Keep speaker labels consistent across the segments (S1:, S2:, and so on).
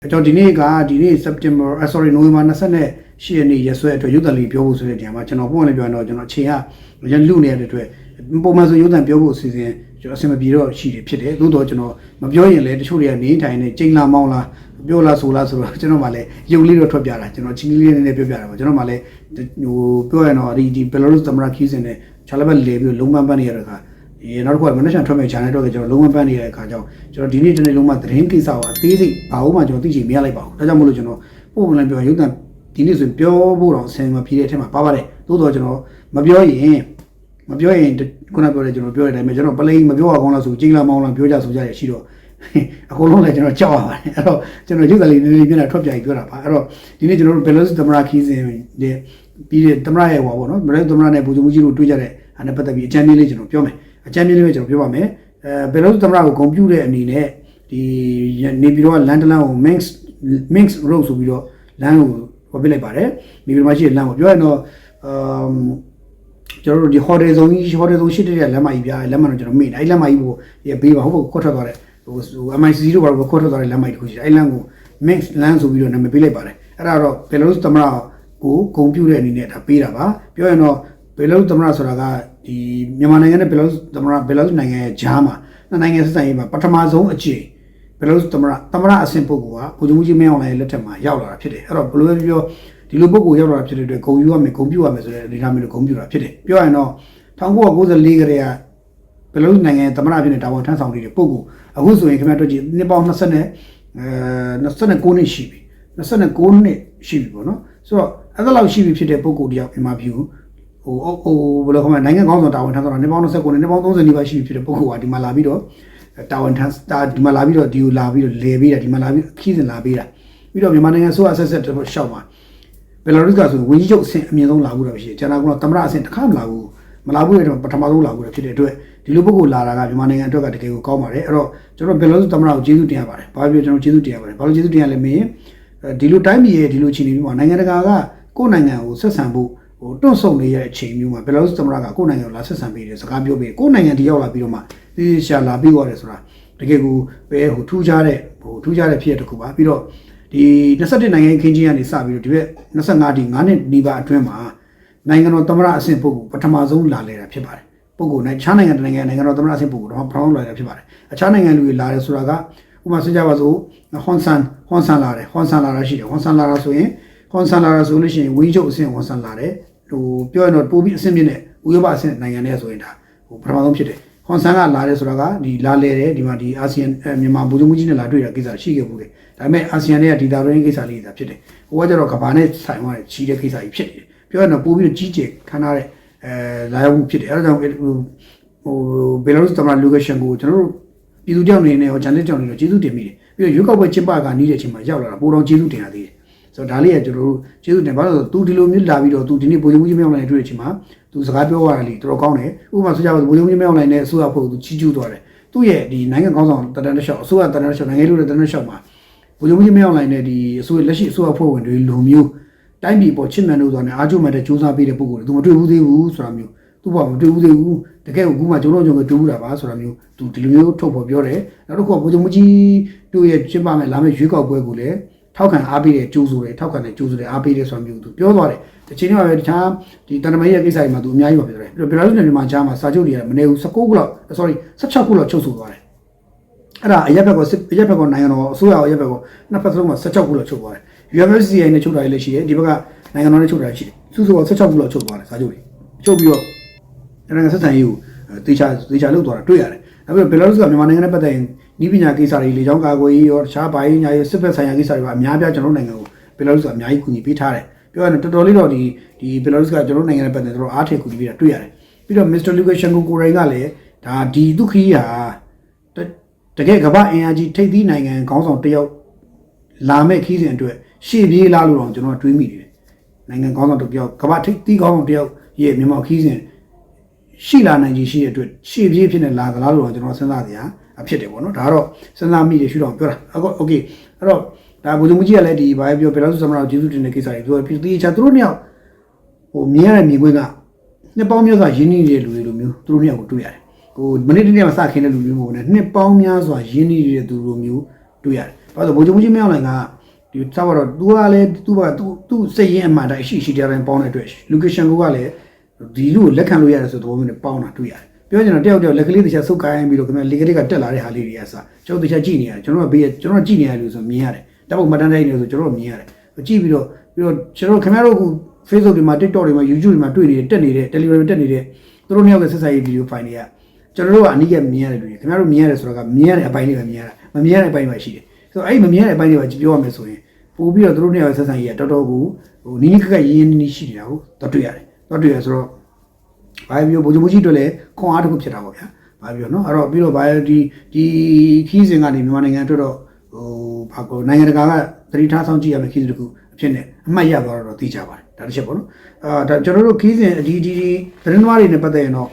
S1: ကျွန်တော်ဒီနေ့ကဒီနေ့ September uh, sorry November 28ရက်နေ့ရက်စွဲအတွက်ရုပ်သံလေးပြောဖို့ဆိုတဲ့နေရာမှာကျွန်တော်ပုံမှန်လေးပြောရတော့ကျွန်တော်အချိန်ကရန်လူနေတဲ့အတွက်ပုံမှန်ဆိုရုပ်သံပြောဖို့အစီအစဉ်ကျွန်တော်အဆင်မပြေတော့ရှိတယ်ဖြစ်တယ်သို့တော့ကျွန်တော်မပြောရင်လည်းတချို့တွေကနေထိုင်နေချိန်လာမောင်းလာပြောလားဆိုလားဆိုတော့ကျွန်တော်မှလည်းရုပ်လေးတော့ထွက်ပြတာကျွန်တော်ချင်းလေးလေးနဲ့ပြောပြတာပါကျွန်တော်မှလည်းဟိုပြောရတော့ဒီဒီ Belarus သမ္မတခီးစင်နဲ့ချာလဘက်လေပြီးလုံးပန်းပန်းနေရတဲ့အခါ ဒီနောက်တစ်ခုကမနေ့ကထွက်မဲ့ channel တော့ကျွန်တော်လုံးဝပန်းနေတဲ့အခါကျတော့ကျွန်တော်ဒီနေ့တနေ့လုံးမှသတင်းကိစ္စကိုအသေးစိတ်ဘာလို့မှကျွန်တော်သိချင်မရလိုက်ပါဘူးဒါကြောင့်မလို့ကျွန်တော်ပို့ပလန်ပြောရုပ်တံဒီနေ့ဆိုပြောဖို့တော့အဆင်မပြေတဲ့အထက်မှာပါပါတယ်သို့တော့ကျွန်တော်မပြောရင်မပြောရင်ခုနပြောတဲ့ကျွန်တော်ပြောတဲ့အတိုင်းပဲကျွန်တော်ပလိန်မပြောရကောင်းလားဆိုကျင်းလာမောင်းလာပြောကြဆိုကြရရှိတော့အကုန်လုံးလည်းကျွန်တော်ကြောက်ရပါတယ်အဲ့တော့ကျွန်တော်ရုပ်သံလေးနည်းနည်းပြနေတာထွက်ပြပြီးပြောတာပါအဲ့တော့ဒီနေ့ကျွန်တော်တို့ဘယ်လိုသမရာခီးစဉ်တဲ့ပြီးတဲ့သမရာရဲ့ဟောပေါ့နော်ဘယ်လိုသမရာနဲ့ပူဇော်မှုကြီးတို့တွေ့ကြတဲ့အဲ့နဲ့ပတ်သက်ပြီးအကြံဉာဏ်လေးကျွန်တော်ပြောမယ် အကြံဉာဏ်လေးပဲကျွန်တော်ပြောပါမယ်အဲဘယ်လိုသမရာကိုဂုံပြူတဲ့အနေနဲ့ဒီနေပြီးတော့လန်ဒလန်ကို Minx Minx Road ဆိုပြီးတော့လမ်းကိုဟောပြလိုက်ပါတယ်နေပြီးတော့မှရှိတဲ့လမ်းကိုပြောရရင်တော့အမ်ကျွန်တော်တို့ဒီ hotel zone ကြီး hotel zone ရှိတဲ့လမ်းမကြီးပြလမ်းမတော့ကျွန်တော်မေ့တယ်အဲ့လမ်းမကြီးကိုဘေးပါဟုတ်ခွတ်ထွက်သွားတယ်ဟို MIC တို့ဘာလို့ခွတ်ထွက်သွားတဲ့လမ်းမကြီးတစ်ခုရှိတယ်အဲ့လမ်းကို Minx လမ်းဆိုပြီးတော့နာမည်ပေးလိုက်ပါတယ်အဲ့ဒါတော့ Belarus သမ္မတကိုဂုံပြူတဲ့အနေနဲ့ဒါပေးတာပါပြောရင်တော့ Belarus သမ္မတဆိုတာက ဒီမြန်မာနိုင်ငံနဲ့ Belarus သမ္မတ Belarus နိုင်ငံရဲ့ဂျားမှာနှစ်နိုင်ငံဆက်ဆံရေးမှာပထမဆုံးအကြိမ် Belarus သမ္မတသမ္မတအဆင့်ပုဂ္ဂိုလ်ကဗိုလ်ချုပ်မှုကြီးမင်းအောင်လှိုင်ရဲ့လက်ထက်မှာရောက်လာတာဖြစ်တယ်အဲ့တော့ဘယ်လိုပဲပြောဒီလိုပုဂ္ဂိုလ်ရောက်လာတာဖြစ်တဲ့အတွက်ဂုံယူရမယ်ဂုံပြူရမယ်ဆိုတဲ့အနေအထားမျိုးကိုဂုံပြူတာဖြစ်တယ်ပြောရရင်တော့1994ကတည်းကဘယ်လိုနိုင်ငံသမ္မတဖြစ်နေတာဝန်ထမ်းဆောင်နေတဲ့ပုဂ္ဂိုလ်အခုဆိုရင်ခင်ဗျားတို့ကြည့်နှစ်ပေါင်း20နဲ့အဲ29နှစ်ရှိပြီ29နှစ်ရှိပြီပေါ့နော်ဆိုတော့အဲ့ဒါလောက်ရှိပြီဖြစ်တဲ့ပုဂ္ဂိုလ်တယောက်မြန်မာပြည်ကို ဟိုဟိုဘယ်လိုခေါ်မလဲနိုင်ငံကောင်းဆောင်တာဝန်ထမ်းဆောင်တာနှစ်ပေါင်း29နှစ်နှစ်ပေါင်း30နီးပါးရှိပြီဖြစ်တဲ့ပုဂ္ဂိုလ်ကဒီမှာလာပြီးတော့တာဝန်ထမ်းတာဒီမှာလာပြီးတော့ဒီကိုလာပြီးတော့လေပေးတာဒီမှာလာပြီးခီးစင်လာပေးတာပြီးတော့မြန်မာနိုင်ငံဆိုအဆက်ဆက်တော့ရှောက်မှာဘယ်လာရုစ်ကဆိုဝင်းကြီးချုပ်အဆင့်အမြင့်ဆုံးလာဘူးတော့ရှိတယ်ကျန်တာကတော့သမ္မတအဆင့်တစ်ခါမလာဘူးမလာဘူးလေတော့ပထမဆုံးလာဘူးလေဖြစ်တဲ့အတွက်ဒီလိုပုဂ္ဂိုလ်လာတာကမြန်မာနိုင်ငံအတွက်ကတကယ်ကိုကောင်းပါတယ်အဲ့တော့ကျွန်တော်ဘယ်လိုသမ္မတကိုကျေးဇူးတင်ရပါတယ်ဘာပြောကျွန်တော်ကျေးဇူးတင်ရပါတယ်ဘာလို့ကျေးဇူးတင်ရလဲမင်းဒီလိုတိုင်းပြည်ရဲ့ဒီလိုအခြေအနေမျိုးမှာနိုင်ငံတကာကကိုယ့်နိုင်ငံကိုဆက်ဆံဖို့ ဟိုတွန့်ဆုံနေရတဲ့အချိန်မျိုးမှာဘယ်လိုသမ္မတကကိုယ့်နိုင်ငံကိုလာဆက်ဆံပေးတယ်စကားပြောပေးကိုယ့်နိုင်ငံတရောက်လာပြီးတော့မှဒီရှာလာပြီးသွားတယ်ဆိုတာတကယ်ကိုပဲဟိုထူးခြားတဲ့ဟိုထူးခြားတဲ့ဖြစ်ရတစ်ခုပါပြီးတော့ဒီ21နိုင်ငံခင်းချင်းကနေစပြီးတော့ဒီဘက်25ဒီ9နှစ်နီးပါးအတွင်းမှာနိုင်ငံတော်သမ္မတအဆင့်ပုဂ္ဂိုလ်ပထမဆုံးလာလေတာဖြစ်ပါတယ်ပုဂ္ဂိုလ်နဲ့ခြားနိုင်ငံတနိုင်ငံနိုင်ငံတော်သမ္မတအဆင့်ပုဂ္ဂိုလ်တော့ပထမဆုံးလာလေတာဖြစ်ပါတယ်အခြားနိုင်ငံလူတွေလာတယ်ဆိုတာကဥပမာဆိုကြပါစို့ဟွန်ဆန်ဟွန်ဆန်လာတယ်ဟွန်ဆန်လာတာရှိတယ်ဟွန်ဆန်လာတာဆိုရင်ဟွန်ဆန်လာတာဆိုလို့ရှိရင်ဝင်းချုပ်အဆင့်ဟွန်ဆန်လာတယ် ဟိုပြောရတော့ပို့ပြီးအဆင့်မြင့်တဲ့ဥရောပအဆင့်နိုင်ငံတွေဆိုရင်ဒါဟိုပထမဆုံးဖြစ်တယ်ဟွန်ဆန်ကလာတယ်ဆိုတာကဒီလာလေတယ်ဒီမှာဒီအာဆီယံမြန်မာဗိုလ်ချုပ်မှုကြီးနဲ့လာတွေ့တာကိစ္စရှိခဲ့ဘူးတယ်ဒါပေမဲ့အာဆီယံရဲ့ဒီတာရင်းကိစ္စလေးဒါဖြစ်တယ်ဟိုကကျတော့ကဘာနဲ့ဆိုင်သွားတယ်ချီးတဲ့ကိစ္စကြီးဖြစ်တယ်ပြောရတော့ပို့ပြီးကြီးကျယ်ခမ်းနားတဲ့အဲလာရောက်မှုဖြစ်တယ်အဲဒါကြောင့်ဟိုဘယ်လာရုစ်သမ္မတလူကရှန်ကိုကျွန်တော်တို့ပြည်သူကြောင့်နေနဲ့ဟောဂျန်နစ်ကြောင့်နေတော့ကျေးဇူးတင်မိတယ်ပြီးတော့ရွေးကောက်ပွဲကျင်းပကနီးတဲ့အချိန်မှာရောက်လာတာပိုတော့ကျေးဇူးတင်ရသေးတယ် ဆိုတော့ဒါလေးကကျွန်တော်တို့ကျေးဇူးတင်ပါလို့သူဒီလိုမျိုးလာပြီးတော့သူဒီနေ့ဘိုးချုပ်ကြီးမြောင်းနိုင်တွေ့တဲ့အချိန်မှာသူစကားပြောရတာလေတော်တော်ကောင်းတယ်ဥပမာဆိုကြပါဘိုးချုပ်ကြီးမြောင်းနိုင်နဲ့အစိုးရဖို့သူချီးကျူးသွားတယ်သူ့ရဲ့ဒီနိုင်ငံကောင်းဆောင်တန်တန်တလျှောက်အစိုးရတန်တန်တလျှောက်နိုင်ငံလို့တန်တန်တလျှောက်မှာဘိုးချုပ်ကြီးမြောင်းနိုင်နဲ့ဒီအစိုးရလက်ရှိအစိုးရဖွဲ့ဝင်တွေလူမျိုးတိုင်းပြည်ပေါ်ချစ်မှန်လို့ဆိုတဲ့အားကျုံမှတဲ့စူးစမ်းပေးတဲ့ပုံကိုသူမတွေ့ဘူးသေးဘူးဆိုတာမျိုးသူ့ဘာမတွေ့ဘူးသေးဘူးတကယ်ကိုခုမှကျွန်တော်ကျွန်တော်တွေ့ဘူးတာပါဆိုတာမျိုးသူဒီလိုမျိုးထုတ်ဖော်ပြောတယ်နောက်တစ်ခုကဘိုးချုပ်ကြီးတို့ရဲ့ချစ်ပါမယ်လာမယ့်ရွေးကောက်ပွဲကိုလည်း ထောက်ခံအားပေးတဲ့ကြိုးဆိုတယ်ထောက်ခံတဲ့ကြိုးဆိုတယ်အားပေးတဲ့ဆိုတာမျိုးသူပြောသွားတယ်တချိန်မှာပဲတခြားဒီတန်တမန်ရဲ့ကိစ္စတွေမှာသူအများကြီးပါပြောတယ်ပြီးတော့ဘယ်လိုလဲမြန်မာချားမှာစာချုပ်တွေကမနေဘူး19ခုလောက် sorry 16ခုလောက်ချုပ်ဆိုသွားတယ်အဲ့ဒါအရက်ဘက်ကအရက်ဘက်ကနိုင်ငံတော်အစိုးရအရက်ဘက်ကနှစ်ဖက်စလုံးမှာ16ခုလောက်ချုပ်သွားတယ် UMFCI နဲ့ချုပ်တာလည်းရှိတယ်ဒီဘက်ကနိုင်ငံတော်နဲ့ချုပ်တာရှိတယ်စုစုပေါင်း16ခုလောက်ချုပ်သွားတယ်စာချုပ်တွေချုပ်ပြီးတော့နိုင်ငံဆက်ဆံရေးကိုတေချာတေချာလုပ်သွားတာတွေ့ရတယ်နောက်ပြီးတော့ဘယ်လိုလဲဆိုတော့မြန်မာနိုင်ငံနဲ့ပတ်သက်ရင် ဤပညာကိစ္စတွေလေကြောင်းကာကွယ်ရေးရောတခြားပိုင်းညာရေးစစ်ဖက်ဆိုင်ရာကိစ္စတွေပါအများပြားကျွန်တော်နိုင်ငံကိုဘယ်လိုလဲဆိုတော့အများကြီးကူညီပေးထားတယ်ပြောရရင်တော်တော်လေးတော့ဒီဒီဘယ်လိုလဲဆိုတော့ကျွန်တော်နိုင်ငံနဲ့ပတ်သက်တော့အားထည့်ကူညီပေးတာတွေ့ရတယ်ပြီးတော့ Mr. Lukashenko ကိုရိုင်းကလည်းဒါဒီဒုက္ခီးဟာတကယ်ကမ္ဘာအင်အားကြီးထိပ်သီးနိုင်ငံခေါင်းဆောင်တယောက်လာမဲ့ခီးစဉ်အတွက်ရှေ့ပြေးလာလို့တော့ကျွန်တော်တွေးမိတယ်နိုင်ငံခေါင်းဆောင်တယောက်ကမ္ဘာထိပ်သီးခေါင်းဆောင်တယောက်ရဲ့မြန်မာခီးစဉ်ရှိလာနိုင်ကြီးရှိတဲ့အတွက်ရှေ့ပြေးဖြစ်နေလာသလားလို့တော့ကျွန်တော်စဉ်းစားကြရအ ဖြစ်တယ်ပေါ့နော်ဒါကတော့စဉ်းစားမိတယ်ရှုထောင့်ပြောတာအခုโอเคအဲ့တော့ဒါဘုသူမကြီးကလည်းဒီဘာပြောဘယ်လောက်ဆိုသမနာကိုကျေးဇူးတင်တဲ့ကိစ္စတွေသူကပြည်သူချာသူတို့နှစ်ယောက်ဟိုမြင်ရတဲ့မြင်ကွင်းကနှစ်ပေါင်းများစွာရင်းနှီးနေတဲ့လူတွေလိုမျိုးသူတို့နှစ်ယောက်ကိုတွေ့ရတယ်ဟိုမနေ့တနေ့မှာစခင်းတဲ့လူတွေမဟုတ်ဘူးနဲ့နှစ်ပေါင်းများစွာရင်းနှီးနေတဲ့သူလိုမျိုးတွေ့ရတယ်ဘာလို့ဆိုဘုသူမကြီးမင်းအောင်လိုင်ကဒီသာတော့ तू ကလည်းသူ့ဘာသူ့သူ့စိတ်ရင်းအမှန်တိုင်းအရှိရှိတရားတိုင်းပေါင်းတဲ့အတွက် location ကလည်းဒီလူကိုလက်ခံလို့ရတယ်ဆိုသဘောမျိုးနဲ့ပေါင်းတာတွေ့ရတယ် ပြောချင်တာတယောက်တယောက်လက်ကလေးတစ်ချက်ဆုပ်ကိုင်းပြီးတော့ခင်ဗျလေကလေးကတက်လာတဲ့ဟာလေးတွေကစကျွန်တော်တစ်ချက်ကြည့်နေရတယ်ကျွန်တော်ကဘေးကျွန်တော်ကြည့်နေရတယ်လို့ဆိုမြင်ရတယ်တပ်ပုတ်မတန်းတိုင်းနေဆိုကျွန်တော်မြင်ရတယ်ကြည့်ပြီးတော့ပြီးတော့ကျွန်တော်ခင်ဗျားတို့က Facebook တွေမှာ TikTok တွေမှာ YouTube တွေမှာတွေ့နေတဲ့တက်နေတဲ့ Telegram တက်နေတဲ့သူတို့နှစ်ယောက်ရဲ့ဆက်ဆံရေးဗီဒီယိုဖိုင်တွေကကျွန်တော်တို့ကအနည်းငယ်မြင်ရတယ်လို့ခင်ဗျားတို့မြင်ရတယ်ဆိုတော့ကမြင်ရတဲ့အပိုင်းလေးပဲမြင်ရတာမမြင်ရတဲ့အပိုင်းပဲရှိတယ်ဆိုတော့အဲ့ဒီမမြင်ရတဲ့အပိုင်းလေးပဲပြောရမယ်ဆိုရင်ပို့ပြီးတော့သူတို့နှစ်ယောက်ရဲ့ဆက်ဆံရေးကတော်တော်ကိုဟိုနီးနီးကပ်ကပ်ရင်းရင်းနှီးနှီးရှိနေတာကိုတော့တွေ့ရတယ်တော့တွေ့ရဆိုတော့ ဘာပြောဘိုးချုပ်ကြီးတို့လည်းခွန်အားတစ်ခုဖြစ်တာပေါ့ဗျာဘာပြောနော်အဲ့တော့ပြီးတော့ဘာဒီဒီခီးစဉ်ကနေမြန်မာနိုင်ငံအတွက်တော့ဟိုဘာကောနိုင်ငံတကာကသတိထားဆောင်ကြည့်ရမယ့်ခီးစဉ်တစ်ခုအဖြစ်နဲ့အမှတ်ရသွားတော့သိကြပါတယ်ဒါတစ်ချက်ပေါ့နော်အာဒါကျွန်တော်တို့ခီးစဉ်ဒီဒီဒီသတင်းသမားတွေနဲ့ပတ်သက်ရင်တော့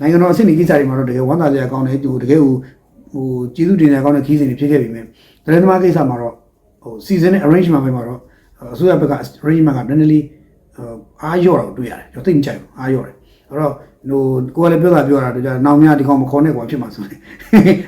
S1: နိုင်ငံတော်အဆင့်ဒီကိစ္စတွေမှာတော့တကယ်ဝမ်းသာစရာကောင်းတယ်သူတကယ်ဟိုဟိုကျေးဇူးတင်စရာကောင်းတဲ့ခီးစဉ်တွေဖြစ်ခဲ့ပြီမြဲသတင်းသမားကိစ္စမှာတော့ဟို season နဲ့ arrangement ပဲမှာတော့အစိုးရဘက်က arrangement ကနည်းနည်းလေးအားရော့တာကိုတွေ့ရတယ်ကျွန်တော်သိမကြိုက်ဘူးအားရော့တယ် အဲ့တော့ဟိုကိုယ်ကလည်းပြောတာပြောတာတော့ကြာနောင်မြဒီကောင်မခေါ်နဲ့ကွာဖြစ်မှာဆိုတယ်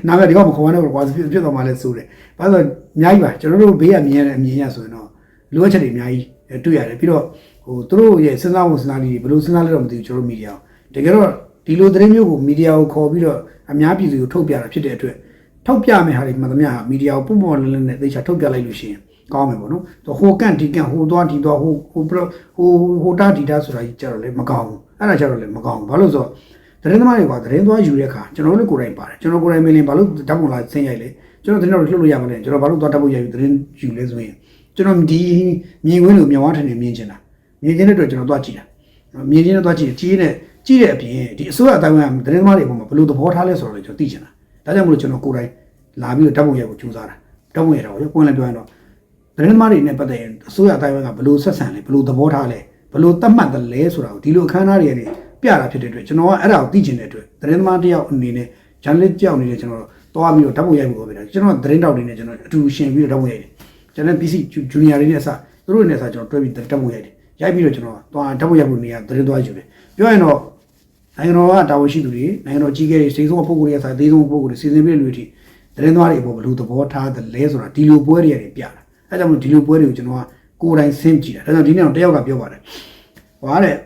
S1: နောင်မြဒီကောင်မခေါ်နဲ့ကွာဖြစ်ဖြစ်တော့မှလည်းစိုးတယ်ဘာလို့အများကြီးပါကျွန်တော်တို့ဘေးကမြင်ရတဲ့အမြင်ရဆိုရင်တော့လိုအပ်ချက်တွေအများကြီးတွေ့ရတယ်ပြီးတော့ဟိုသူတို့ရဲ့စဉ်းစားမှုစဉ်းစားနည်းဘယ်လိုစဉ်းစားလဲတော့မသိဘူးကျွန်တော်တို့မီဒီယာတကယ်တော့ဒီလိုသတင်းမျိုးကိုမီဒီယာကိုခေါ်ပြီးတော့အများပြည်သူကိုထုတ်ပြတာဖြစ်တဲ့အတွက်ထုတ်ပြမယ့်ဟာတွေမှန်သမျှဟာမီဒီယာကိုပုံပေါ်လင်းလင်းနဲ့သိချာထုတ်ပြလိုက်လို့ရှိရင် ကောင်းမယ်ပေါ့နော်။ဟိုကန့်ဒီကန့်ဟိုသွားဒီသွားဟိုဟိုဟိုဟိုတာဒီတာဆိုတာကြီးကြတော့လေမကောင်းဘူး။အဲ့ဒါကြတော့လေမကောင်းဘူး။ဘာလို့ဆိုတော့သတင်းသမားတွေကသတင်းသွားယူတဲ့အခါကျွန်တော်တို့ကိုယ်တိုင်ပါတယ်။ကျွန်တော်ကိုယ်တိုင်မင်းလင်းဘာလို့ဓာတ်ပုံလာဆင်းရိုက်လဲ။ကျွန်တော်သတင်းတော်လှုပ်လို့ရမလဲ။ကျွန်တော်ဘာလို့သွားဓာတ်ပုံရိုက်ပြီးသတင်းယူလဲဆိုရင်ကျွန်တော်ဒီမြင်ကွင်းလိုမြောင်ဝါထင်နေမြင်ချင်တာ။မြင်ချင်တဲ့အတွက်ကျွန်တော်သွားကြည့်တာ။မြင်ချင်တဲ့သွားကြည့်ကြီးနဲ့ကြည့်တဲ့အပြင်ဒီအစိုးရအတိုင်းကသတင်းသမားတွေအပေါ်မှာဘယ်လိုသဘောထားလဲဆိုတော့လေကျွန်တော်သိချင်တာ။ဒါကြောင့်မလို့ကျွန်တော်ကိုယ်တိုင်လာပြီးတော့ဓာတ်ပုံရိုက်ကိုကြိုးစားတာ။ဓာတ်ပုံရိုက်တာကိုပွင့်လည်းပြောရင်တော့ သတင်းသမားတွေနဲ့ပတ်သက်ရင်အစိုးရအတိုင်းကဘယ်လိုဆက်ဆံလဲဘယ်လိုသဘောထားလဲဘယ်လိုသတ်မှတ်တယ်လဲဆိုတာကိုဒီလိုအခမ်းအနားတွေကနေပြတာဖြစ်တဲ့အတွက်ကျွန်တော်ကအဲ့ဒါကိုသိချင်တဲ့အတွက်သတင်းသမားတစ်ယောက်အနေနဲ့ journalist တယောက်အနေနဲ့ကျွန်တော်တော့ပြီးတော့ဓာတ်ပုံရိုက်ဖို့ပြောပြတယ်ကျွန်တော်သတင်းတောက်တွေနဲ့ကျွန်တော်အတူရှင်ပြီးတော့ဓာတ်ပုံရိုက်တယ်ကျွန်တော် PC junior တွေနဲ့အစသူတို့နဲ့အစကျွန်တော်တွဲပြီးဓာတ်ပုံရိုက်တယ်ရိုက်ပြီးတော့ကျွန်တော်တော့ဓာတ်ပုံရိုက်ဖို့နေရာသတင်းသွားယူတယ်ပြောရင်တော့နိုင်ငံတော်ကတာဝန်ရှိသူတွေနိုင်ငံတော်ကြီးကဲတွေစိတ်ဆုံးပုဂ္ဂိုလ်တွေအစားသေးဆုံးပုဂ္ဂိုလ်တွေစီစဉ်ပြီးလူတွေထိသတင်းသွားတွေအပေါ်ဘယ်လိုသဘောထားတယ်လဲဆိုတာဒီလိုပွဲတွေရတယ်ပြတာ အဲကြောင့်မလို့ဒီလိုပွဲတွေကိုကျွန်တော်ကကိုယ်တိုင်ဆင်းကြည့်တာဒါကြောင့်ဒီနေ့တော့တယောက်ကပြောပါတယ်ဟွာတဲ့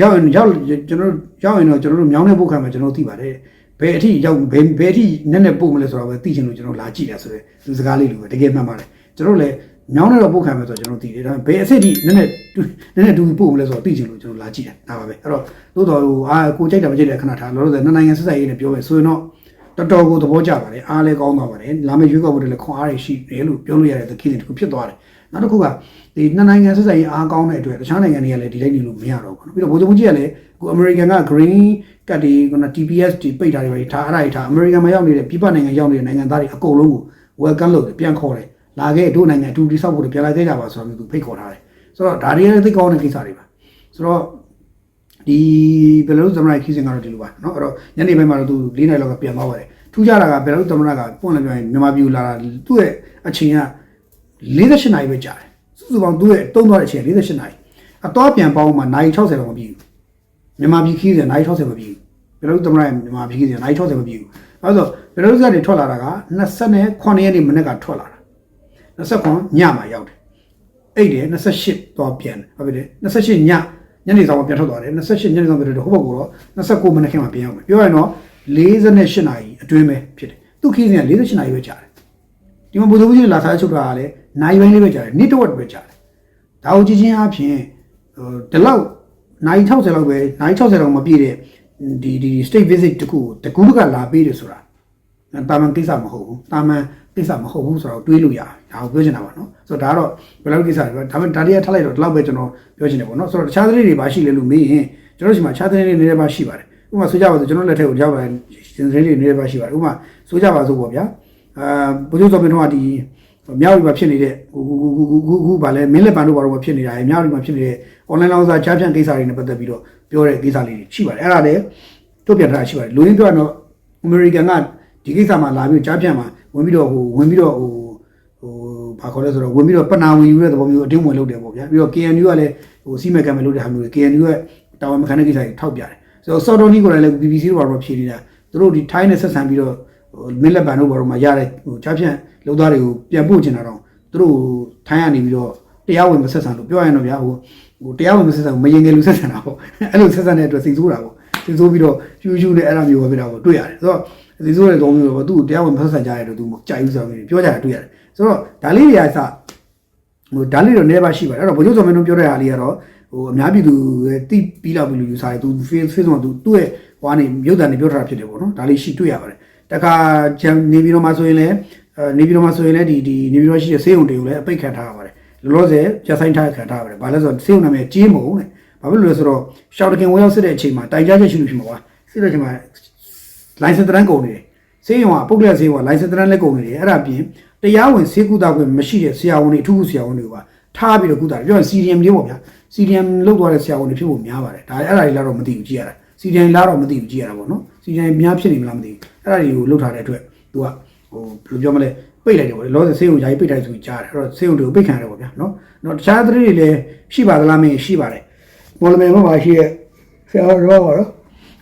S1: ရောက်ရင်ရောက်ကျွန်တော်ရောက်ရင်တော့ကျွန်တော်တို့မြောင်းတဲ့ပုတ်ခံမှာကျွန်တော်သိပါတယ်ဘယ်အထိရောက်ဘယ်ဘယ်အထိနက်နက်ပို့မလဲဆိုတော့ပဲသိချင်လို့ကျွန်တော်လာကြည့်တာဆိုတော့သူစကားလေးလိုပဲတကယ်မှန်ပါတယ်ကျွန်တော်လည်းမြောင်းတဲ့တော့ပုတ်ခံမယ်ဆိုတော့ကျွန်တော်သိတယ်ဒါပေမဲ့ဘယ်အဆင့်ထိနက်နက်နက်နက်တူပို့မလဲဆိုတော့သိချင်လို့ကျွန်တော်လာကြည့်တာဒါပါပဲအဲ့တော့သို့တော်ဟိုအာကိုကြိုက်တာမကြိုက်တဲ့ခဏထားလောလောဆယ်နှစ်နိုင်ငံဆက်ဆက်ရေးနဲ့ပြောမယ်ဆိုရင်တော့ တော်တော်ကိုသဘောကျပါတယ်အားလည်းကောင်းသွားပါတယ်လာမယ့်ရွေးကောက်ပွဲတွေလည်းခွန်အားရရှိတယ်လို့ပြောလို့ရတဲ့သကိတဲ့တစ်ခုဖြစ်သွားတယ်နောက်တစ်ခုကဒီနှစ်နိုင်ငံဆက်ဆက်ရေးအားကောင်းတဲ့အတွက်တခြားနိုင်ငံတွေကလည်းဒီလိုက်နေလို့မရတော့ဘူးပြီးတော့ဗိုလ်ချုပ်ကြီးကလည်းအခုအမေရိကန်က green ကတ်ဒီကန TPS ဒီပိတ်ထားတွေပဲထားအဲ့ဒါတွေထားအမေရိကန်မှာရောက်နေတဲ့ပြည်ပနိုင်ငံရောက်နေတဲ့နိုင်ငံသားတွေအကုန်လုံးကို welcome လုပ်တယ်ပြန်ခေါ်တယ်လာခဲ့တို့နိုင်ငံအတူတိဆောက်ဖို့ပြန်လာခဲ့ကြပါဆိုတော့သူဖိတ်ခေါ်ထားတယ်ဆိုတော့ဒါတွေကလည်းသိကောင်းတဲ့ကိစ္စတွေပါဆိုတော့ ဒီဘယ်လိုသမရိုက်ခီးစင်ကတော့ဒီလိုပါเนาะအဲ့တော့ညနေပိုင်းမှာတော့သူ၄နိုင်လောက်ကပြန်သွားပါတယ်ထူးခြားတာကဘယ်လိုသမရကပွင့်လည်းပြောရင်မြန်မာပြည်လာတာသူ့ရဲ့အချိန်က48နာရီပဲကြာတယ်စုစုပေါင်းသူ့ရဲ့တုံးသွားတဲ့အချိန်48နာရီအတော့ပြန်ပေါင်းမှနာရီ60တော့မပြည့်ဘူးမြန်မာပြည်ခီးစဉ်နာရီ60မပြည့်ဘူးဘယ်လိုသမရမြန်မာပြည်ခီးစဉ်နာရီ60မပြည့်ဘူးအဲဆိုဘယ်လိုကနေထွက်လာတာက29ရက်နေ့မနေ့ကထွက်လာတာ29ညမှာရောက်တယ်အဲ့တယ်28တော့ပြန်ဟုတ်ပြီလေ28ည ညနေဆောင်ပြန်ထွက်သွားတယ်28ညနေဆောင်ပြန်ထွက်တော့ဟိုဘက်ကတော့29မိနစ်ခန့်မှပြန်ရောက်မယ်ပြောရရင်တော့48နာရီအတွင်းပဲဖြစ်တယ်သူခီးစဉ်က48နာရီပဲကြာတယ်ဒီမှာဘုသူကြီးလာစားချုပ်တာကလည်းနိုင်ပိုင်းလေးပဲကြာတယ်နေ့တစ်ဝက်ပဲကြာတယ်ဒါကိုကြည့်ချင်းအပြင်ဟိုဒီလောက်နိုင်60လောက်ပဲနိုင်60လောက်မပြည့်တဲ့ဒီဒီ state visit တခုတကူကလာပေးတယ်ဆိုတာတာမန်ကိစ္စမဟုတ်ဘူးတာမန် ကိစ္စမဟုတ်ဘူးဆိုတော့တွေးလို့ရတယ်ဒါကိုပြောချင်တာပါနော်ဆိုတော့ဒါကတော့ဘယ်လောက်ကိစ္စလဲဒါပေမဲ့ဒါတွေကထားလိုက်တော့ဒီလောက်ပဲကျွန်တော်ပြောချင်တယ်ပေါ့နော်ဆိုတော့တခြားသတင်းတွေပါရှိလေလို့မေးရင်ကျွန်တော်ရှိမှာခြားသတင်းတွေနည်းနည်းပါရှိပါတယ်ဥပမာဆိုကြပါစို့ကျွန်တော်လက်ထက်ကိုရောက်လာတဲ့သတင်းတွေနည်းနည်းပါရှိပါတယ်ဥပမာဆိုကြပါစို့ပေါ့ဗျာအာဘုရားတော်မင်းတို့ကဒီမြောက်ရီမှာဖြစ်နေတဲ့ဟိုဟိုဟိုဟိုဟိုဟိုဗာလဲမင်းလက်ပံတို့ဘာလို့ဖြစ်နေတာလဲမြောက်ရီမှာဖြစ်နေတဲ့ online လောင်းစားချားဖြန့်ကိစ္စတွေနဲ့ပတ်သက်ပြီးတော့ပြောတဲ့ကိစ္စလေးတွေရှိပါတယ်အဲ့ဒါလည်းထုတ်ပြန်ထားတာရှိပါတယ်လူရင်းပြောတော့ American ကဒီကိစ္စမှာလာပြီးချားဖြန့်မှာ ဝင်ပြီးတော့ဟိုဝင်ပြီးတော့ဟိုဟိုဘာခေါ်လဲဆိုတော့ဝင်ပြီးတော့ပနာဝင်ယူတဲ့သဘောမျိုးအတင်းဝင်လုပ်တယ်ပေါ့ဗျာပြီးတော့ KNU ကလည်းဟိုစီမံကံမလုပ်တဲ့ဟာမျိုးတွေ KNU ရဲ့တာဝန်မခံတဲ့ကိစ္စတွေထောက်ပြတယ်ဆိုတော့ Sordoni ကိုလည်း BBC တို့ဘာလို့ဖြေနေတာသူတို့ဒီ Thai နဲ့ဆက်ဆံပြီးတော့ဟဟိုမင်းလက်ပံတို့ဘာလို့မှရတဲ့ဟိုချားဖြန့်လုံသားတွေကိုပြန်ပို့ချင်တာတော့သူတို့ထိုင်းရနေပြီးတော့တရားဝင်မဆက်ဆံလို့ပြောရရင်တော့ဗျာဟိုဟိုတရားဝင်မဆက်ဆံဘူးမရင်ငယ်လူဆက်ဆံတာပေါ့အဲ့လိုဆက်ဆံတဲ့အတွက်စိတ်ဆိုးတာပေါ့စိတ်ဆိုးပြီးတော့ယူယူနဲ့အဲ့လိုမျိုးပဲဖြစ်တာပေါ့တွေ့ရတယ်ဆိုတော့ စိတ်ဆိုးတဲ့ကောင်းမျိုးတော့သူ့ကိုတရားဝင်မဆက်ဆံကြရတဲ့သူမကြိုက်ဘူးဆိုတော့ပြောကြတာတွေ့ရတယ်ဆိုတော့ဒါလေးတွေကစဟိုဒါလေးတော့နေပါရှိပါတယ်အဲ့တော့ဘုရားစောမင်းတို့ပြောတဲ့ဟာလေးကတော့ဟိုအများပြည်သူရဲ့တိပြီးလောက်ပြီးလူယူစားတယ်သူ face face မှာသူသူ့ရဲ့ဟိုကနေမြုပ်တန်နေပြောထားတာဖြစ်တယ်ပေါ့နော်ဒါလေးရှိတွေ့ရပါတယ်တခါဂျန်နေပြည်တော်မှာဆိုရင်လည်းအဲနေပြည်တော်မှာဆိုရင်လည်းဒီဒီနေပြည်တော်ရှိတဲ့ဆေးရုံတွေကိုလည်းအပိတ်ခံထားရပါတယ်လောလောဆယ်ကြဆိုင်ထားခံထားရပါတယ်ဘာလဲဆိုတော့ဆေးရုံနာမည်ကြီးမုံတဲ့ဘာဖြစ်လို့လဲဆိုတော့ရှောက်တခင်ဝယ်ရောက်စစ်တဲ့အချိန်မှာတိုင်ကြားချက်ရှိလို့ဖြစ်မှာပါစစ်တဲ့အချိန်မှာ license တရန်ကုန်နေတယ်ဆေးရုံကပုဂ္ဂလိကဆေးရုံက license တရန်လည်းကုန်နေတယ်အဲ့ဒါပြင်တရားဝင်ဆေးကုသခွင့်မရှိတဲ့ဆရာဝန်တွေအထူးဆရာဝန်တွေကထားပြီးတော့ကုသတယ်ပြောရင် CDM လေးပေါ့ဗျာ CDM လောက်သွားတဲ့ဆရာဝန်တွေဖြစ်ဖို့များပါတယ်ဒါအဲ့ဒါတွေလာတော့မသိဘူးကြည့်ရတာ CDM လာတော့မသိဘူးကြည့်ရတာပေါ့နော် CDM များဖြစ်နေမလားမသိဘူးအဲ့ဒါတွေကိုလှုပ်ထားတဲ့အတွက်သူကဟိုဘယ်လိုပြောမလဲပိတ်လိုက်တယ်ပေါ့လောဆယ်ဆေးရုံဂျာကြီးပိတ်လိုက်ဆိုပြီးကြားတယ်အဲ့တော့ဆေးရုံတွေကိုပိတ်ခံရတယ်ပေါ့ဗျာနော်နော်တခြားသတင်းတွေလည်းရှိပါသလားမင်းရှိပါတယ်မော်လမြိုင်မှာပါရှိရဲ့ဆရာတော်တော့ပါတော့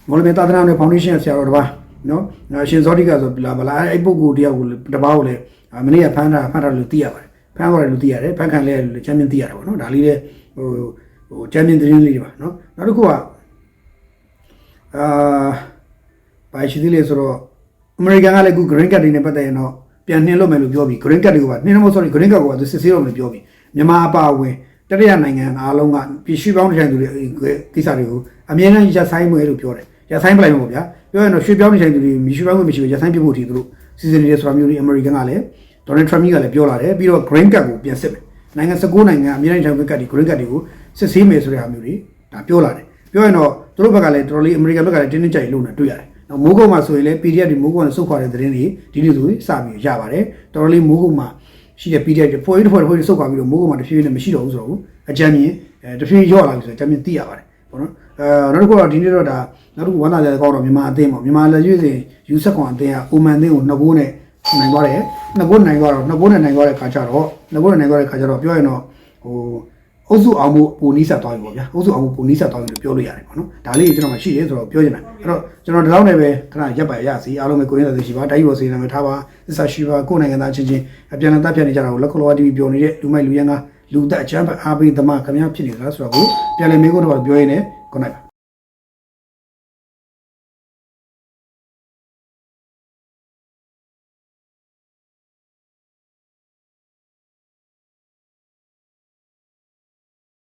S1: မော်လမြိုင်သာသနာ့နယ်ဖောင်ဒေးရှင်းဆရာတော်တစ်ပါး နော်အရှင်ဇောတိကဆိုလာဗလာအဲ့ပုဂ္ဂိုလ်တယောက်ကိုတစ်ပါးကိုလည်းမနေ့ကဖမ်းတာဖမ်းတာလို့သိရပါတယ်ဖမ်းသွားတယ်လို့သိရတယ်ဖမ်းခံလဲချမ်းမြင်သိရတယ်ပေါ့နော်ဒါလေးလည်းဟိုဟိုချမ်းမြင်သတင်းလေးတွေပါနော်နောက်တစ်ခုကအာဘာရှိသေးလဲဆိုတော့အမေရိကန်ကလည်းအခု green card တွေနဲ့ပတ်သက်ရင်တော့ပြန်နှင်းလို့မယ်လို့ပြောပြီး green card တွေကနှင်းလို့မ sorry green card ကသူစစ်ဆေးတော့မယ်လို့ပြောပြီးမြန်မာအပါအဝင်တတိယနိုင်ငံအားလုံးကပြည်ရှိပေါင်းတစ်ချိန်သူတွေကိစ္စတွေကိုအမြဲတမ်းရဆိုင်မွေလို့ပြောတယ် ရဆိုင်ပလိုက်မှာပေါ့ဗျာပြောရင်တော့ရွှေပြောင်းတစ်ချိန်သူတွေမရှိပေါင်းမရှိဘူးရဆိုင်ပြဖို့အထိသူတို့စီစဉ်နေတယ်ဆိုတာမျိုးတွေအမေရိကန်ကလည်းဒေါ်နယ်ထရမ့်ကလည်းပြောလာတယ်ပြီးတော့ green card ကိုပြန်စစ်မယ်နိုင်ငံ19နိုင်ငံအမြဲတမ်းချိန် green card တွေ green card တွေကိုစစ်ဆေးမယ်ဆိုတဲ့ဟာမျိုးတွေဒါပြောလာတယ်ပြောရင်တော့သူတို့ဘက်ကလည်းတော်တော်လေးအမေရိကန်ဘက်ကလည်းတင်းတင်းကြပ်ကြပ်လုပ်နေတွေ့ရတယ်။မိုးကုတ်မှာဆိုရင်လည်း PDF တွေမိုးကုတ်နဲ့စုပ်ခွာတဲ့သတင်းတွေဒီလိုဆိုစပြီးရပါတယ်။တော်တော်လေးမိုးကုတ်မှာရှိတဲ့ PDF တွေဖွဲ့တစ်ဖွဲ့တစ်ဖွဲ့စုပ်ခွာပြီးတော့မိုးကုတ်မှာတဖြည်းဖြည်းနဲ့မရှိတော့ဘူးဆိုတော့အကြမ်းမြင်အဲတဖြည်းဖြည်းရော့လာပြီဆိုတော့အကြမ်းမြင်သိရပါတယ်ပေါ့နော်။အဲ နောက်တစ်ခုတော့ဒီနေ့တော့ဒါနောက်တစ်ခုဝမ်းသာကြတဲ့ကောင်းတော့မြန်မာအသင်းပေါ့မြန်မာလက်ရွေးစဉ်ယူဆက်ခွန်အသင်းကအိုမန်အသင်းကိုနှစ်ဘိုးနဲ့နိုင်သွားတယ်။နှစ်ဘိုးနိုင်သွားတော့နှစ်ဘိုးနဲ့နိုင်သွားတဲ့ခါကျတော့နှစ်ဘိုးနဲ့နိုင်သွားတဲ့ခါကျတော့ပြောရင်တော့ဟိုအုပ်စုအောင်မှုပုံနီးဆက်သွားပြီပေါ့ဗျာအုပ်စုအောင်မှုပုံနီးဆက်သွားပြီလို့ပြောလို့ရတယ်ပေါ့နော်ဒါလေးကျွန်တော်မှရှိရဲဆိုတော့ပြောချင်တာအဲ့တော့ကျွန်တော်ဒီလောက်နဲ့ပဲခဏရပ်ပါရစီအားလုံးပဲကိုရင်းသက်ရှိပါတိုက်ရိုစေနာမယ်ထားပါသစ္စာရှိပါကိုယ်နိုင်ငံသားချင်းချင်းအပြန်အလှန်တပ်ဖြတ်နေကြတာကိုလက်ခလောဝတီဗီပြောနေတဲ့လူမိုက်လူရန်ကလူသက်အချမ်းအားပေးသမားခမများဖြစ်နေသလားဆိုတော့ကိုပြန်လည်မေးခွန်းတော့ပြောရင်းနဲ့ ခုနိုင်ပါ